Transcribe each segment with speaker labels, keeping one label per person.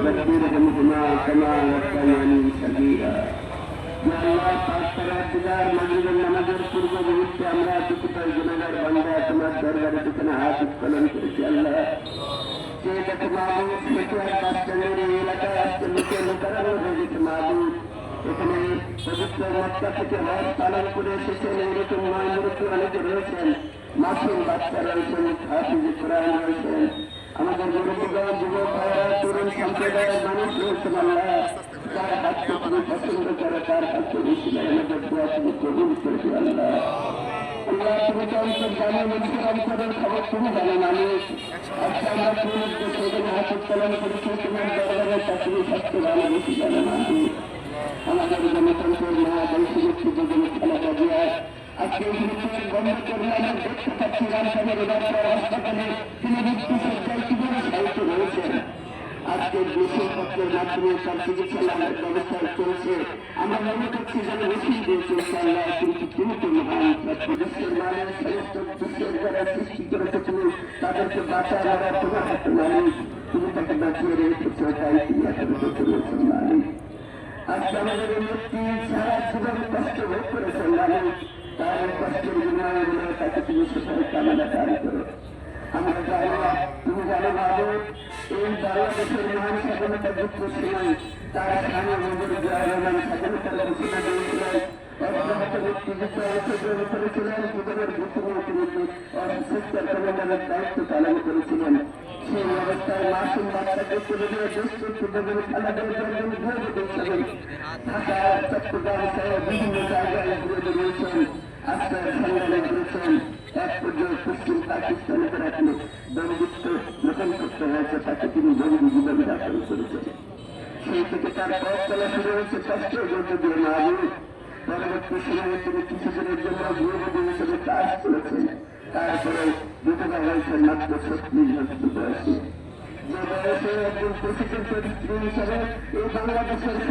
Speaker 1: رب ارحمهما كما ربياني صغيرا يا الله পাঁচ তারা দিদার মন্দিরের নামাজের পূর্ব মুহূর্তে আমরা কিছুটাই গুণাগার বান্দা তোমার দরবারে যেখানে হাত উত্তোলন করেছি আল্লাহ যে দেখো মাহবুব সেতু আর বাচ্চাদের এই এলাকায় আজকে লোকে লোকারণ্য হয়ে গেছে মাহবুব এখানে পবিত্র মক্কা থেকে হজ পালন করে এসেছেন এরকম মাহমুরকে অনেকে রয়েছেন মাসুম বাচ্চা রয়েছেন হাফিজ কোরআন রয়েছেন আমাদের মুরব্বীগণ যুবক ভাইরা তরুণ সম্প্রদায়ের মানুষ রয়েছেন আল্লাহ যার হাতকে তুমি পছন্দ আমাদের দোয়া তুমি কবুল করে আল্লাহ আল্লাহ তুমি তো অন্তর জানো মানুষের অন্তরের খবর তুমি জানো মানুষ আজকে আমরা কোন উদ্দেশ্যে এখানে হাত করেছি তোমার দরবারে তা তুমি ভালো বেশি জানো মানুষ আমাদের গণতন্ত্রের মহাবৈশ্বিক সুযোগের খেলাটা দিয়ে আজকে মুহূর্তে বন্ধ করলে আমরা দেখতে পাচ্ছি রাজধানীর ডাক্তার হাসপাতালে তিনি সজ্জায় কীভাবে সাহিত্য রয়েছেন আজকে ওষুধপত্রের মাধ্যমে তার চিকিৎসা লাভের ব্যবস্থা চলছে। আমরা মনে করছি যেন ওষুধ দিয়ে চলছে আল্লাহ কিন্তু তুমি তো মহান বিশ্বের মানুষ, সমস্ত আমাদের মূর্তি সারা জীবন কষ্ট ভোগ করেছেন মানুষ তার কষ্টের বিনিময়ে তাকে তুমি সেখানে কামনা দান করো আমরা জানি না তুমি জানো ভাবো এই বাংলাদেশের মহান স্বাধীনতা যুদ্ধ সময় তার স্থানীয় নজর রহমান স্বাধীনতার ঘোষণা দিয়েছিলেন অব্যাহত মুক্তিযুদ্ধ অংশগ্রহণ করেছিলেন জীবনের ঘোষণা তিনি সেক্টর কমান্ডারের দায়িত্ব পালন করেছিলেন সেই অবস্থায় মাসুম বাচ্চাকে তুলে দিয়ে দুষ্ট যুদ্ধদের খেলাদের জন্য ভোগ দিয়েছিলেন ঢাকা চট্টগ্রাম সহ বিভিন্ন জায়গায় ঘুরে বেরিয়েছেন আশ্রয় সংগ্রামে করেছেন এক পর্যায়ে পশ্চিম পাকিস্তানের রাখলে বন্ধুত্ব গ্রহণ করতে হয়েছে তাকে তিনি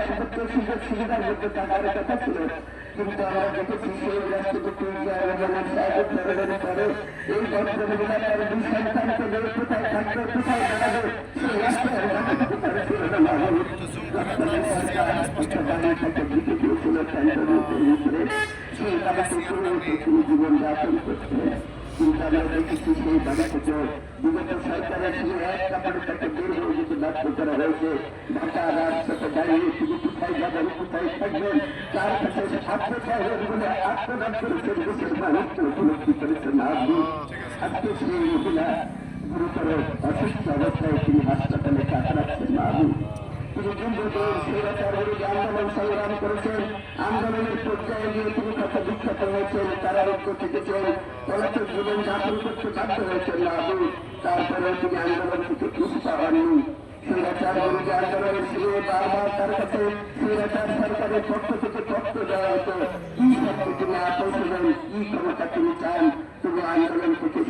Speaker 1: সর্বোচ্চ সুযোগ সুবিধার মধ্যে থাকার কথা ছিল। কিন্তু আমরা দেখেছি সেই রাষ্ট্রপতি জিয়া রহমান সাহেবের ধরনের পরে এই ভদ্রমহিলা তার দুই দেখেছি সেই বাবা থেকে বিগত সরকারের সঙ্গে এক কাপড়ে তাকে বের হয়ে যেতে বাধ্য করা হয়েছে ঢাকা রাজপথে দাঁড়িয়ে তিনি কোথায় যাবেন কোথায় থাকবেন তার কাছে আত্মচায় বলে আত্মদান করেছেন আপনি গুরুতর অসুস্থ অবস্থায় তিনি হাসপাতালে কাতরাচ্ছেন বাবু তিনি আন্দোলন সংগ্রাম করেছেন আন্দোলনের পর্যায়ে নিয়ে তিনি কত বিখ্যাত হয়েছেন কারারুদ্ধ থেকেছেন পলাতক জীবন যাপন করতে বাধ্য হয়েছেন বাবু তারপরে তিনি আন্দোলন থেকে খুশি পাওয়াননি স্বৈরাচার বিরোধী আন্দোলনের শুরু, বারবার তার কাছে স্বৈরাচার সরকারের পক্ষ থেকে তথ্য দেওয়া হতো। কি সত্য তিনি হবেন কি ক্ষমতা তিনি চান তবু আন্দোলন থেকে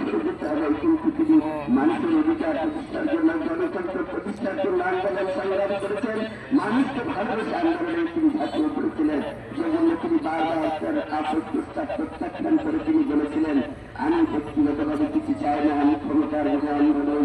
Speaker 1: কিন্তু তিনি মানুষের অধিকার প্রতিষ্ঠার জন্য, গণতন্ত্র প্রতিষ্ঠার জন্য আন্দোলন সংগ্রাম করেছেন। মানুষকে ভালোবেসে আন্দোলনে তিনি ঝাঁপিয়ে পড়েছিলেন সেজন্য তিনি বারবার প্রস্তাব প্রত্যাখ্যান করে তিনি বলেছিলেন, আমি ব্যক্তিগতভাবে কিছু চাই না, আমি ক্ষমতার আন্দোলন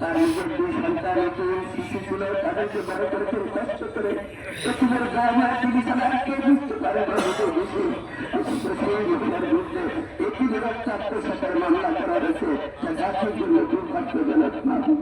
Speaker 1: তার নিজের দুই সন্তান একটি শিশু ছিল, তাদেরকে বড় করেছেন কষ্ট করে পৃথিবীর গায়ে তিনি ছাড়া কে বুঝতে পারে না রক্তাক্ত সাথে মামলা করা হয়েছে দুর্ভাগ্যজনক মাহবুব